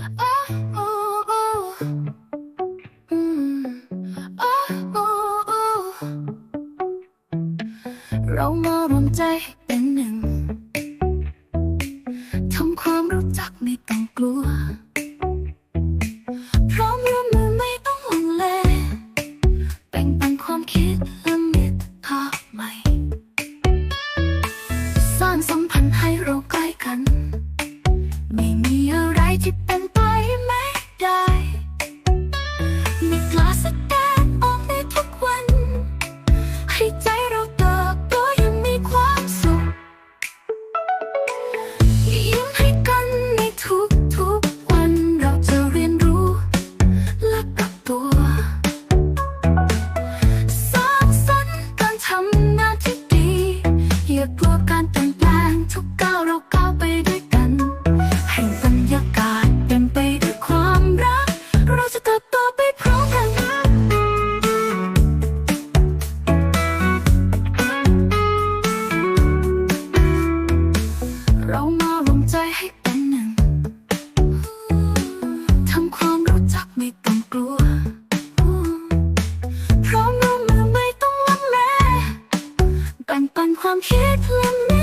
เรามารวมใจเป็นหนึ่ง tocan กันปันความคิดและ